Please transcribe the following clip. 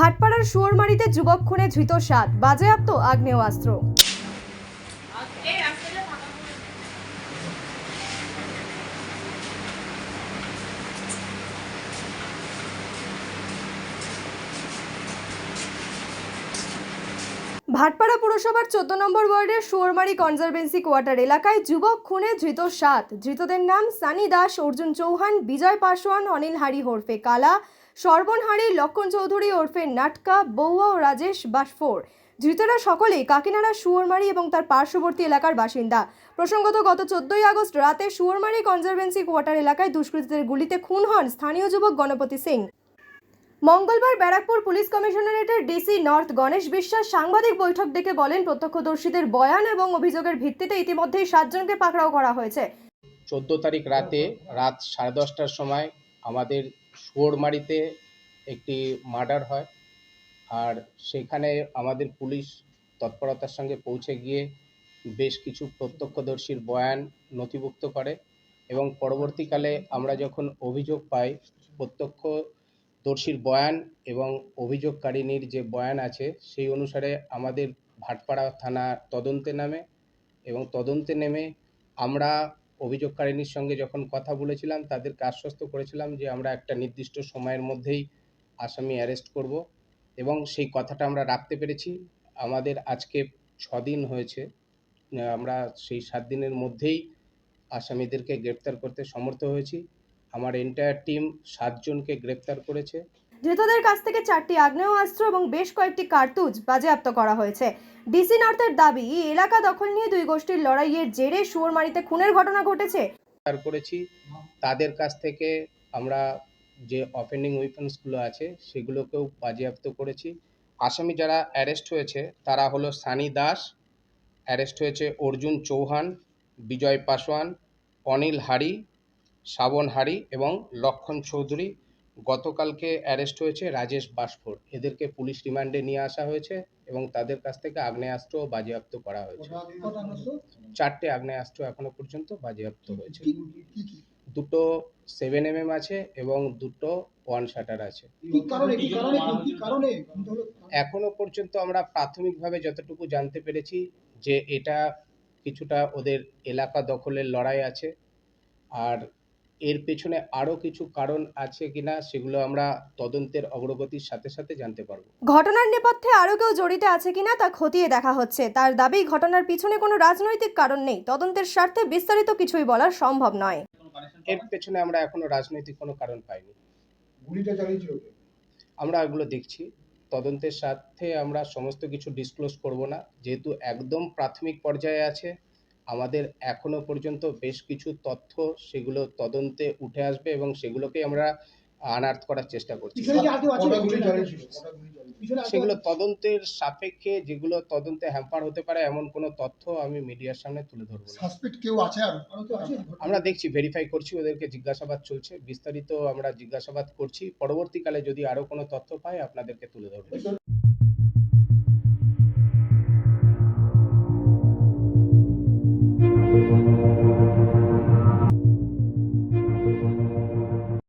ভাটপাড়ার শুয়োরমারিতে যুবক খুনে ধৃত সাত। বাজেয়াপ্ত আগ্নেয়াস্ত্র। ভাটপাড়া পুরসভার চোদ্দ নম্বর ওয়ার্ডের শুয়োরমারি কনজারভেন্সি কোয়ার্টার এলাকায় যুবক খুনে ধৃত সাত। ধৃতদের নাম সানি দাস, অর্জুন চৌহান, বিজয় পাসওয়ান অনিল হারি ওরফে কালা সর্বণ হারি লক্ষণ চৌধুরী ওরফে নাটকা বৌয়া ও রাজেশ বাসফোর। ধৃতরা সকলেই কাকিনাড়া শুয়োরমারি এবং তার পার্শ্ববর্তী এলাকার বাসিন্দা। প্রসঙ্গত, গত চোদ্দই আগস্ট রাতে শুয়োরমারি কনজারভেন্সি কোয়ার্টার এলাকায় দুষ্কৃতীদের গুলিতে খুন হন স্থানীয় যুবক গণপতি সিং। মঙ্গলবার ব্যারাকপুর পুলিশ কমিশনারেটের ডিসি নর্থ গণেশ বিশ্বাস সাংবাদিক বৈঠক ডেকে বলেন, প্রত্যক্ষদর্শীদের বয়ান এবং অভিযোগের ভিত্তিতে ইতিমধ্যেই সাতজনকে পাকড়াও করা হয়েছে। চোদ্দ তারিখ রাতে রাত সাড়ে দশটার সময় আমাদের শুয়োরমারিতে একটি মার্ডার হয় আর সেখানে আমাদের পুলিশ তৎপরতার সঙ্গে পৌঁছে গিয়ে বেশ কিছু প্রত্যক্ষদর্শীর বয়ান নথিভুক্ত করে এবং পরবর্তীকালে আমরা যখন অভিযোগ পাই, প্রত্যক্ষদর্শীর বয়ান এবং অভিযোগকারিনীর যে বয়ান আছে, সেই অনুসারে আমাদের ভাটপাড়া থানা তদন্তে নামে এবং তদন্তে নেমে আমরা অভিযোগকারিনীর সঙ্গে যখন কথা বলেছিলাম, তাদেরকে আশ্বস্ত করেছিলাম যে আমরা একটা নির্দিষ্ট সময়ের মধ্যেই আসামি অ্যারেস্ট করব এবং সেই কথাটা আমরা রাখতে পেরেছি। আমাদের আজকে ছদিন হয়েছে, আমরা সেই সাত দিনের মধ্যেই আসামিদেরকে গ্রেপ্তার করতে সমর্থ হয়েছি। আমার এন্টায়ার টিম সাতজনকে গ্রেপ্তার করেছে। ধৃতদের কাছ থেকে চারটি আগ্নেয়াস্ত্র এবং বেশ কয়েকটি কার্তুজ বাজেয়াপ্ত করা হয়েছে। ডিসি নর্থের দাবি এলাকা দখল নিয়ে দুই গোষ্ঠীর লড়াইয়ের জেরে শুয়োরমারিতে খুনের ঘটনা ঘটেছে। করেছি। তাদের কাছ থেকে আমরা যে অফেন্ডিং উইপন্সগুলো আছে, সেগুলোকেও বাজেয়াপ্ত করেছি। আসামি যারা অ্যারেস্ট হয়েছে, তারা হলো সানি দাস অ্যারেস্ট হয়েছে অর্জুন চৌহান, বিজয় পাসওয়ান অনিল হারি শ্রাবণ হারি এবং লক্ষণ চৌধুরী। গতকালকে অ্যারেস্ট হয়েছে রাজেশ বাসফোর। এদেরকে পুলিশ রিমান্ডে নিয়ে আসা হয়েছে এবং তাদের কাছ থেকে আগ্নেয়াস্ত্র বাজেয়াপ্ত করা হয়েছে। চারটে আগ্নেয়াস্ত্র এখনও পর্যন্ত বাজেয়াপ্ত হয়েছে। দুটো সেভেন এম এম আছে এবং দুটো ওয়ান শাটার আছে? এখনও পর্যন্ত আমরা প্রাথমিকভাবে যতটুকু জানতে পেরেছি যে এটা কিছুটা ওদের এলাকা দখলের লড়াই আছে। আর এর পেছনে আরও কিছু কারণ আছে কিনা সেগুলো আমরা তদন্তের অগ্রগতির সাথে সাথে জানতে পারব। ঘটনার নেপথ্যে আরও কেউ জড়িত আছে কিনা তা খতিয়ে দেখা হচ্ছে। তার দাবি ঘটনার পিছনে কোনো রাজনৈতিক কারণ নেই। তদন্তের স্বার্থে বিস্তারিত কিছুই বলা সম্ভব নয়। এর পেছনে আমরা এখনও রাজনৈতিক কোনো কারণ পাইনি। গুলিটা চালিয়েছিল আমরা এগুলো দেখছি। তদন্তের সাথে আমরা সমস্ত কিছু ডিসক্লোজ করব না। যেহেতু একদম প্রাথমিক পর্যায়ে আছে আমাদের এখনও পর্যন্ত বেশ কিছু তথ্য সেগুলো তদন্তে উঠে আসবে এবং সেগুলোকে আমরা আনার্থ করার চেষ্টা করছি। আর আর সেগুলো তদন্তের সাপেক্ষে যেগুলো তদন্তে হ্যাম্পার হতে পারে এমন কোনো তথ্য আমি মিডিয়ার সামনে তুলে ধরবো কেউ আছে আর? আরও কেউ আছে? আমরা দেখছি ভেরিফাই করছি ওদেরকে জিজ্ঞাসাবাদ চলছে। বিস্তারিত আমরা জিজ্ঞাসাবাদ করছি। পরবর্তীকালে যদি আরও কোনো তথ্য পাই আপনাদেরকে তুলে ধরবো।